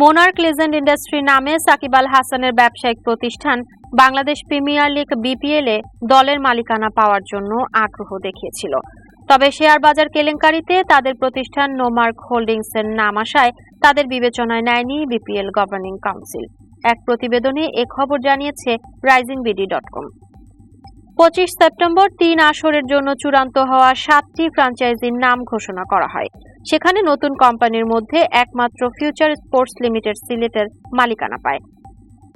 Monarch legend industry নামে সাকিব আল হাসানের ব্যবসায়িক প্রতিষ্ঠান বাংলাদেশ প্রিমিয়ার লিগ বিপিএল এ দলের মালিকানা পাওয়ার জন্য আগ্রহ দেখিয়েছিল। তবে শেয়ার বাজার কেলেঙ্কারিতে তাদের প্রতিষ্ঠান নোমার্ক হোল্ডিংস এর নাম আসায় তাদের বিবেচনায় নেয়নি বিপিএল গভর্নিং কাউন্সিল এক প্রতিবেদনে এ খবর জানিয়েছে রাইজিং বিডি ডট কম। পঁচিশ সেপ্টেম্বর তিন আসরের জন্য চূড়ান্ত হওয়া সাতটি ফ্রাঞ্চাইজির নাম ঘোষণা করা হয়। সেখানে নতুন কোম্পানির মধ্যে একমাত্র ফিউচার স্পোর্টস লিমিটেড সিলেটের মালিকানা পায়।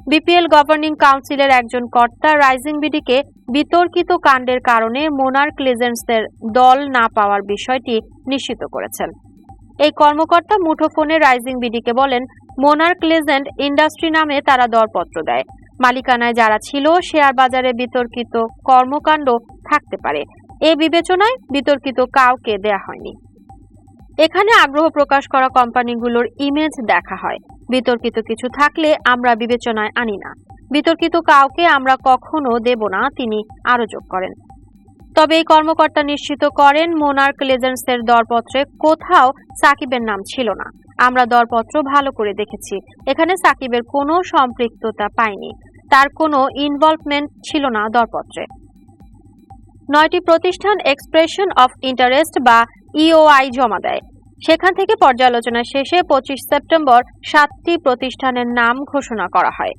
বিপিএল গভর্নিং কাউন্সিলের একজন কর্তা রাইজিং বিডিকে বিতর্কিত কাণ্ডের কারণে মোনার্ক লেজেন্ডসের দল না পাওয়ার বিষয়টি নিশ্চিত করেছেন। এই কর্মকর্তা মুঠোফোনে রাইজিং বিডিকে বলেন মোনার্ক লেজেন্ড ইন্ডাস্ট্রি নামে তারা দরপত্র দেয়। মালিকানায় যারা ছিল, শেয়ার বাজারে বিতর্কিত কর্মকাণ্ড থাকতে পারে। এ বিবেচনায় বিতর্কিত কাউকে দেয়া হয়নি। এখানে আগ্রহ প্রকাশ করা কোম্পানিগুলোর ইমেজ দেখা হয়। বিতর্কিত কিছু থাকলে আমরা বিবেচনায় আনি না। বিতর্কিত কাউকে আমরা কখনো দেব না, তিনি আরও যোগ করেন। তবে এই কর্মকর্তা নিশ্চিত করেন মোনার্ক লেজেন্ডসের দরপত্রে কোথাও সাকিবের নাম ছিল না। আমরা দরপত্র ভালো করে দেখেছি। এখানে সাকিবের কোনো সম্পৃক্ততা পাইনি তার কোনো ইনভলভমেন্ট ছিল না দরপত্রে। নয়টি প্রতিষ্ঠান এক্সপ্রেশন অফ ইন্টারেস্ট বা ইওআই জমা দেয়। সেখান থেকে পর্যালোচনা শেষে পঁচিশ সেপ্টেম্বর সাতটি প্রতিষ্ঠানের নাম ঘোষণা করা হয়।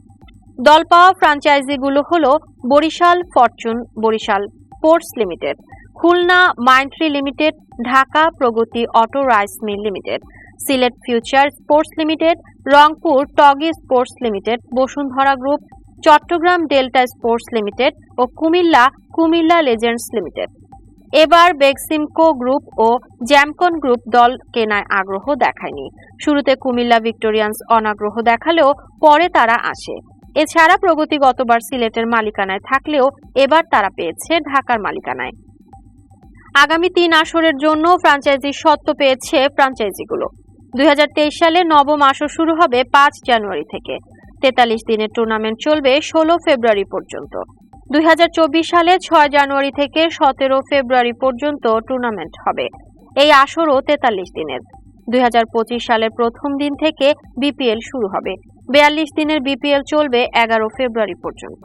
দল পাওয়া ফ্র্যাঞ্চাইজিগুলো হলো Barishal fortune Barishal sports limited, Khulna Mindtree limited, Dhaka Pragati auto rice mill limited, Sylhet future sports limited, Rangpur Toggi sports limited, Bashundhara group Chattogram delta sports limited ও কুমিল্লা কুমিল্লা লেজেন্ডস লিমিটেড। এবার বেক্সিমকো গ্রুপ ও Jamcon group দল কেনায় আগ্রহ দেখায়নি। শুরুতে Comilla Victorians অনাগ্রহ দেখালেও পরে তারা আসে। এছাড়া প্রগতি গতবার সিলেটের মালিকানায় থাকলেও এবার তারা পেয়েছে ঢাকার মালিকানায়। আগামী তিন আসরের জন্য ফ্র্যাঞ্চাইজি সত্ত্ব পেয়েছে ফ্র্যাঞ্চাইজিগুলো দুই সালে নবম আসর শুরু হবে পাঁচ জানুয়ারি থেকে। তেতাল্লিশ দিনের টুর্নামেন্ট চলবে ষোলো ফেব্রুয়ারি পর্যন্ত। দুই হাজার চব্বিশ সালে ছয় জানুয়ারি থেকে সতেরো ফেব্রুয়ারি পর্যন্ত টুর্নামেন্ট হবে। এই আসরও তেতাল্লিশ দিনের। দুই হাজার পঁচিশ সালের প্রথম দিন থেকে বিপিএল শুরু হবে। বিয়াল্লিশ দিনের বিপিএল চলবে এগারো ফেব্রুয়ারি পর্যন্ত।